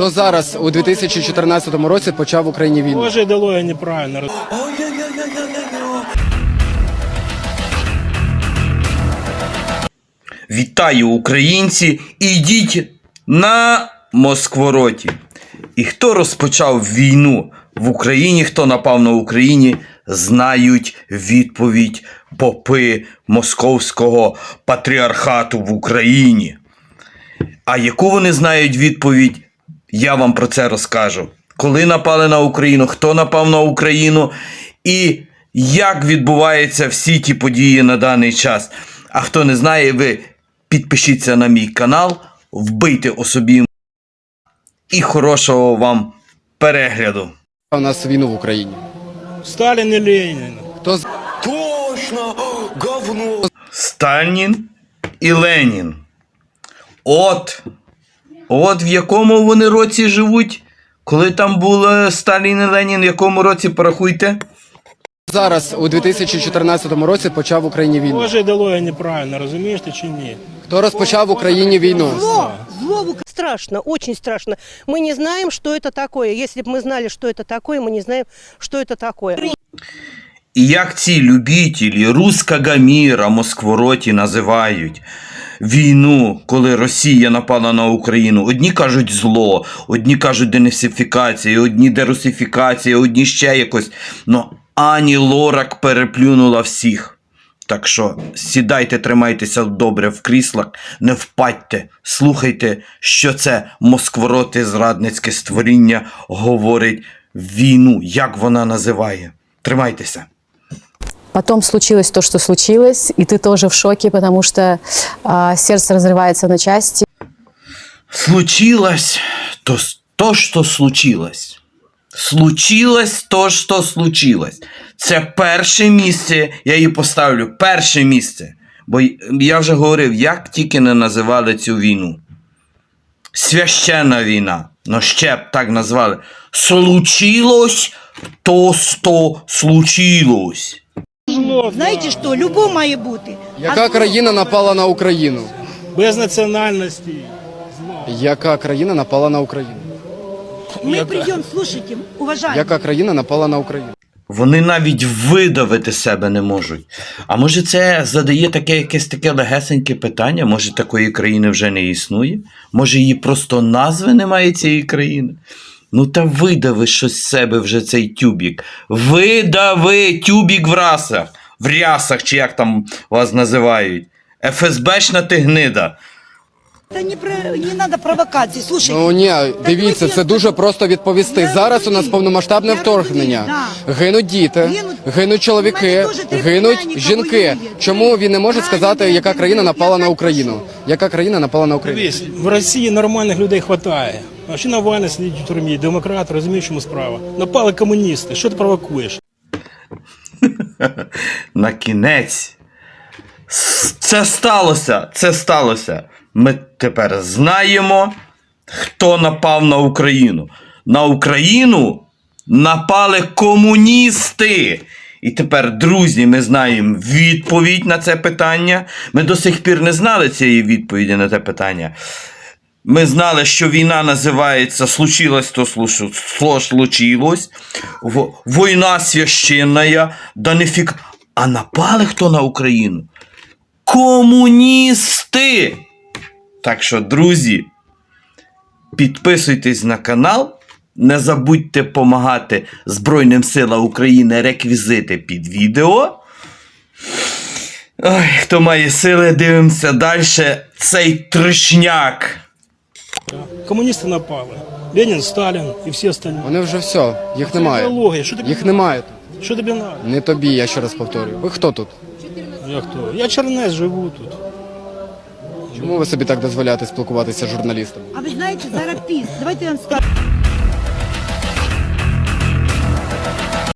Хто зараз у 2014 році почав в Україні війну? Тоже идеология неправильно. Вітаю, українці! Ідіть на Москвороті. І хто розпочав війну в Україні, хто напав на Україні, знають відповідь попи Московського патріархату в Україні. А яку вони знають відповідь, я вам про це розкажу. Коли напали на Україну, хто напав на Україну і як відбуваються всі ті події на даний час. А хто не знає, ви підпишіться на мій канал, вбийте у собі і хорошого вам перегляду. У нас війну в Україні. Сталин и Ленин. Хто з- Сталін і Ленін. От. От в якому вони році живуть? Коли там були Сталін і Ленін, в якому році порахуйте? зараз у 2014 році почав в Україні війну? Тоже идеология неправильно, разумеешь ты чи ні? Хто розпочав в Україні війну? Зло, зло в Ук- страшно, очень страшно. Мы не знаем, что это такое. Если бы мы знали, что это такое, мы не знаем, что это такое. І як ці любітелі руского міра Москвороті називають війну, коли Росія напала на Україну. Одні кажуть зло, одні кажуть денацифікація, одні дерусифікація, одні ще якось. Но Ані Лорак переплюнула всіх. Так що сідайте, тримайтеся добре в кріслах, не впадьте, слухайте, що це москвороти зрадницьке створіння говорить війну, як вона називає. Тримайтеся. Потом случилось то, что случилось, и ты тоже в шоке, потому что а, сердце разрывается на части. Случилось то, то, что случилось. Случилось то, що случилось. Це перше місце, я її поставлю. Перше місце. Бо я вже говорив, як тільки не називали цю війну. Священна війна. Ну ще б так назвали. Случилось то, що случилось. Знаєте що, любов має бути. Яка країна напала на Україну? без національності. Яка країна напала на Україну? Ми прийдемо, слушайте, уважаємо. Яка країна напала на Україну? Вони навіть видавити себе не можуть. А може, це задає таке якесь таке легесеньке питання? Може, такої країни вже не існує? Може, її просто назви немає цієї країни? Ну та видави щось з себе вже цей тюбік. Видави тюбік в расах, в рясах, чи як там вас називають. ФСБшна ти гнида. Та не, про, не треба провокації. Слушайте, Ну ні, дивіться, це дуже просто відповісти. Зараз у нас повномасштабне вторгнення. Гинуть діти, гинуть чоловіки, гинуть жінки. Чому він не може сказати, яка країна напала на Україну? Яка країна напала на Україну? Дивись, в Росії нормальних людей хватає. Ще Навальний сидить у тюрмі, демократ, розумієш, чому справа. Напали комуністи, що ти провокуєш? На кінець. Це сталося. Це сталося. Ми тепер знаємо, хто напав на Україну. На Україну напали комуністи. І тепер, друзі, ми знаємо відповідь на це питання. Ми до сих пір не знали цієї відповіді на те питання. Ми знали, що війна називається Случилось, то случилось. Війна священная, да нефік. А напали хто на Україну? Комуністи! Так що, друзі, підписуйтесь на канал. Не забудьте допомагати Збройним силам України реквізити під відео. Ой, хто має сили, дивимося далі. Цей трешняк. Комуністи напали. Ленін, Сталін і всі остальні. Вони вже все, їх немає. Ідеологія, що тобі, Їх немає. що тобі надо? Не тобі, я ще раз повторюю. Ви хто тут? Я хто? Я чернець живу тут. Чому ви собі так дозволяєте спілкуватися з журналістами? а ви знаєте, зараз піс. Давайте я вам скажу.